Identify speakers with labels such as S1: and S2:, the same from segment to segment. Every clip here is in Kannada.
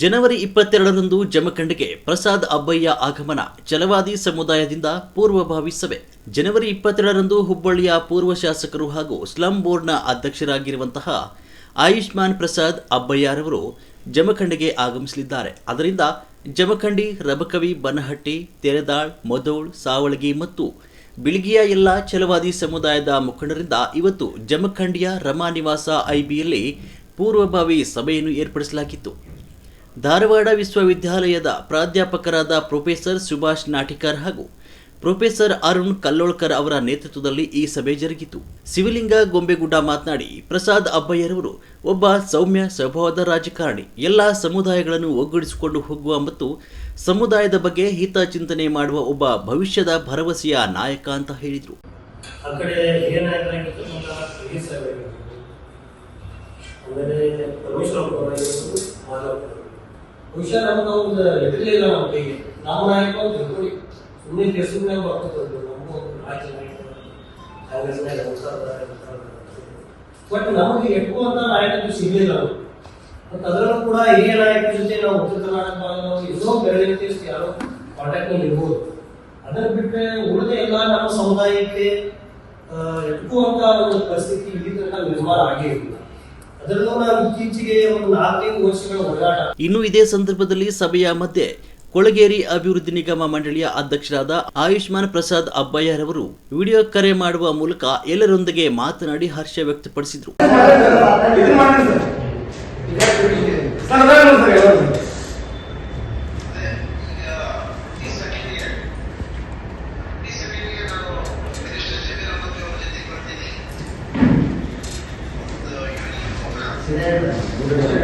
S1: ಜನವರಿ ಇಪ್ಪತ್ತೆರಡರಂದು ಜಮಖಂಡಿಗೆ ಪ್ರಸಾದ್ ಅಬ್ಬಯ್ಯ ಆಗಮನ ಚಲವಾದಿ ಸಮುದಾಯದಿಂದ ಪೂರ್ವಭಾವಿ ಸಭೆ. ಜನವರಿ ಇಪ್ಪತ್ತೆರಡರಂದು ಹುಬ್ಬಳ್ಳಿಯ ಪೂರ್ವ ಶಾಸಕರು ಹಾಗೂ ಸ್ಲಂ ಬೋರ್ಡ್ನ ಅಧ್ಯಕ್ಷರಾಗಿರುವಂತಹ ಆಯುಷ್ಮಾನ್ ಪ್ರಸಾದ್ ಅಬ್ಬಯ್ಯರವರು ಜಮಖಂಡಿಗೆ ಆಗಮಿಸಲಿದ್ದಾರೆ. ಅದರಿಂದ ಜಮಖಂಡಿ, ರಬಕವಿ, ಬನಹಟ್ಟಿ, ತೆರೆದಾಳ್, ಮದೋಳ್, ಸಾವಳಗಿ ಮತ್ತು ಬಿಳಿಗಿಯ ಎಲ್ಲ ಛಲವಾದಿ ಸಮುದಾಯದ ಮುಖಂಡರಿಂದ ಇವತ್ತು ಜಮಖಂಡಿಯ ರಮಾ ನಿವಾಸ ಐಬಿಯಲ್ಲಿ ಪೂರ್ವಭಾವಿ ಸಭೆಯನ್ನು ಏರ್ಪಡಿಸಲಾಗಿತ್ತು. ಧಾರವಾಡ ವಿಶ್ವವಿದ್ಯಾಲಯದ ಪ್ರಾಧ್ಯಾಪಕರಾದ ಪ್ರೊಫೆಸರ್ ಸುಭಾಷ್ ನಾಟಿಕರ್ ಹಾಗೂ ಪ್ರೊಫೆಸರ್ ಅರುಣ್ ಕಲ್ಲೋಳ್ಕರ್ ಅವರ ನೇತೃತ್ವದಲ್ಲಿ ಈ ಸಭೆ ಜರುಗಿತು. ಶಿವಲಿಂಗ ಗೊಂಬೆಗುಡ್ಡ ಮಾತನಾಡಿ, ಪ್ರಸಾದ್ ಅಬ್ಬಯ್ಯರವರು ಒಬ್ಬ ಸೌಮ್ಯ ಸ್ವಭಾವದ ರಾಜಕಾರಣಿ. ಎಲ್ಲ ಸಮುದಾಯಗಳನ್ನು ಒಗ್ಗೂಡಿಸಿಕೊಂಡು ಹೋಗುವ ಮತ್ತು ಸಮುದಾಯದ ಬಗ್ಗೆ ಹಿತ ಚಿಂತನೆ ಮಾಡುವ ಒಬ್ಬ ಭವಿಷ್ಯದ ಭರವಸೆಯ ನಾಯಕ ಅಂತ ಹೇಳಿದರು.
S2: ಪರಮೇಶ್ವರ ಬಹುಶಃ ನಮ್ಗೆ ಒಂದು ಇರಲಿಲ್ಲ ನಮ್ಮ ಕೈಗೆ ನಮ್ಮ ನಾಯಕ ಅಂತ ತಿಳ್ಕೊಳ್ಳಿ. ಸುಮ್ಮನೆ ದೇಶದಾಗ ಬರ್ತದೆ ನಮಗೂ ಒಂದು ರಾಜ್ಯ ನಾಯಕ ಕಾಂಗ್ರೆಸ್ನಾಗ ಬಟ್ ನಮಗೆ ಎಟ್ಟುವಂತ ನಾಯಕತ್ವ ಸಿಗಲಿಲ್ಲ ನಾವು ಮತ್ತು ಅದರಲ್ಲೂ ಕೂಡ ಹಿರಿಯ ನಾಯಕರ ಜೊತೆ ನಾವು ಉತ್ತರ ಕರ್ನಾಟಕ ಭಾಗದವರು ಇನ್ನೂ ಬೇರೆ ಯಾರೋ ಕಾಂಟ್ಯಾಕ್ಟ್ನಲ್ಲಿ ಇರ್ಬೋದು. ಅದನ್ನು ಬಿಟ್ಟರೆ ಉಳಿದ ಎಲ್ಲ ನಮ್ಮ ಸಮುದಾಯಕ್ಕೆ ಎಟುಕುವಂತ ಒಂದು ಪರಿಸ್ಥಿತಿ ಇಲ್ಲಿ ತನಕ ನಿರ್ಮಾಣ ಆಗೇ
S1: ಇನ್ನು ಇದೇ ಸಂದರ್ಭದಲ್ಲಿ ಸಭೆಯ ಮಧ್ಯೆ ಕೊಳಗೇರಿ ಅಭಿವೃದ್ಧಿ ನಿಗಮ ಮಂಡಳಿಯ ಅಧ್ಯಕ್ಷರಾದ ಆಯುಷ್ಮಾನ್ ಪ್ರಸಾದ್ ಅಬ್ಬಯ್ಯರವರು ವಿಡಿಯೋ ಕರೆ ಮಾಡುವ ಮೂಲಕ ಎಲ್ಲರೊಂದಿಗೆ ಮಾತನಾಡಿ ಹರ್ಷ ವ್ಯಕ್ತಪಡಿಸಿದರು.
S3: Amen.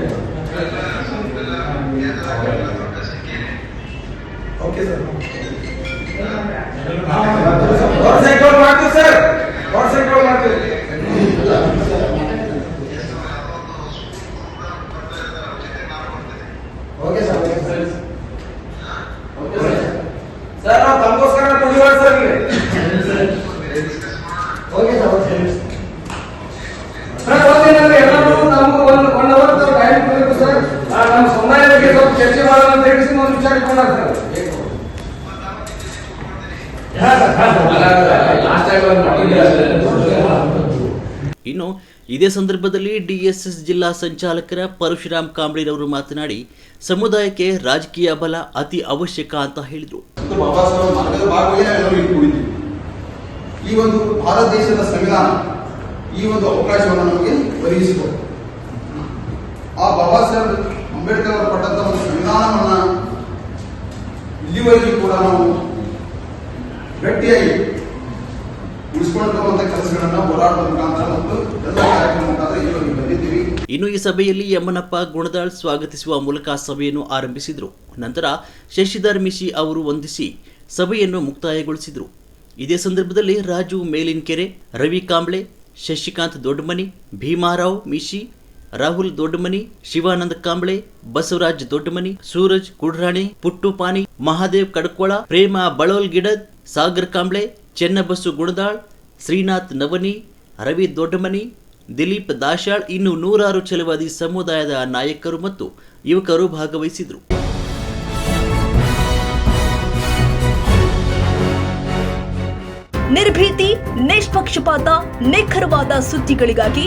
S3: ಚರ್ಚೆ ಮಾಡೋಣ ಅಂತ ಹೇಳಿ ಒಂದು ವಿಚಾರ ಇಟ್ಕೊಂಡಾರ ಸರ್ ಹಾ ಸರ್ ಹಾ
S1: ಇನ್ನು ಇದೇ ಸಂದರ್ಭದಲ್ಲಿ ಡಿಎಸ್ಎಸ್ ಜಿಲ್ಲಾ ಸಂಚಾಲಕರ ಪರಶುರಾಮ್ ಕಾಂಬ್ಳಿರವರು ಮಾತನಾಡಿ ಸಮುದಾಯಕ್ಕೆ ರಾಜಕೀಯ ಬಲ ಅತಿ ಅವಶ್ಯಕ ಅಂತ ಹೇಳಿದರು.
S4: ಈ ಒಂದು ಭಾರತ ದೇಶದ ಸಂವಿಧಾನ ಈ ಒಂದು ಅವಕಾಶವನ್ನು ನಮಗೆ ಒದಗಿಸಿಕೊಟ್ಟು ಆ ಬಾಬಾ ಸಾಹೇಬ್ ಅಂಬೇಡ್ಕರ್ ಅವರು ಪಟ್ಟಂತ ಇಲ್ಲಿವರೆಗೂ ಕೂಡ ಗಟ್ಟಿಯಾಗಿ
S1: ಇನ್ನು ಈ ಸಭೆಯಲ್ಲಿ ಯಮ್ಮನಪ್ಪ ಗುಣದಾಳ್ ಸ್ವಾಗತಿಸುವ ಮೂಲಕ ಸಭೆಯನ್ನು ಆರಂಭಿಸಿದರು. ನಂತರ ಶಶಿಧರ್ ಮಿಶಿ ಅವರು ವಂದಿಸಿ ಸಭೆಯನ್ನು ಮುಕ್ತಾಯಗೊಳಿಸಿದರು. ಇದೇ ಸಂದರ್ಭದಲ್ಲಿ ರಾಜು ಮೇಲಿನ್ಕೆರೆ, ರವಿ ಕಾಂಬ್ಳೆ, ಶಶಿಕಾಂತ್ ದೊಡ್ಡಮನಿ ಭೀಮಾರಾವ್ ಮಿಶಿ ರಾಹುಲ್ ದೊಡ್ಡಮನಿ, ಶಿವಾನಂದ ಕಾಂಬ್ಳೆ, ಬಸವರಾಜ್ ದೊಡ್ಡಮನಿ, ಸೂರಜ್ ಕುಡ್ರಾಣಿ, ಪುಟ್ಟು ಪಾನಿ, ಮಹಾದೇವ್ ಕಡ್ಕೊಳ ಪ್ರೇಮ ಬಳೋಲ್ ಗಿಡದ್, ಸಾಗರ್ ಕಾಂಬ್ಳೆ ಚೆನ್ನಬಸ್ಸು ಗುಣದಾಳ್, ಶ್ರೀನಾಥ್ ನವನಿ, ರವಿ ದೊಡ್ಡಮನಿ, ದಿಲೀಪ್ ದಾಶಾಳ್ ಇನ್ನು ನೂರಾರು ಛಲವಾದಿ ಸಮುದಾಯದ ನಾಯಕರು ಮತ್ತು ಯುವಕರು ಭಾಗವಹಿಸಿದರು.
S5: ನಿರ್ಭೀತಿ, ನಿಷ್ಪಕ್ಷಪಾತ, ನಿಖರವಾದ ಸುದ್ದಿಗಳಿಗಾಗಿ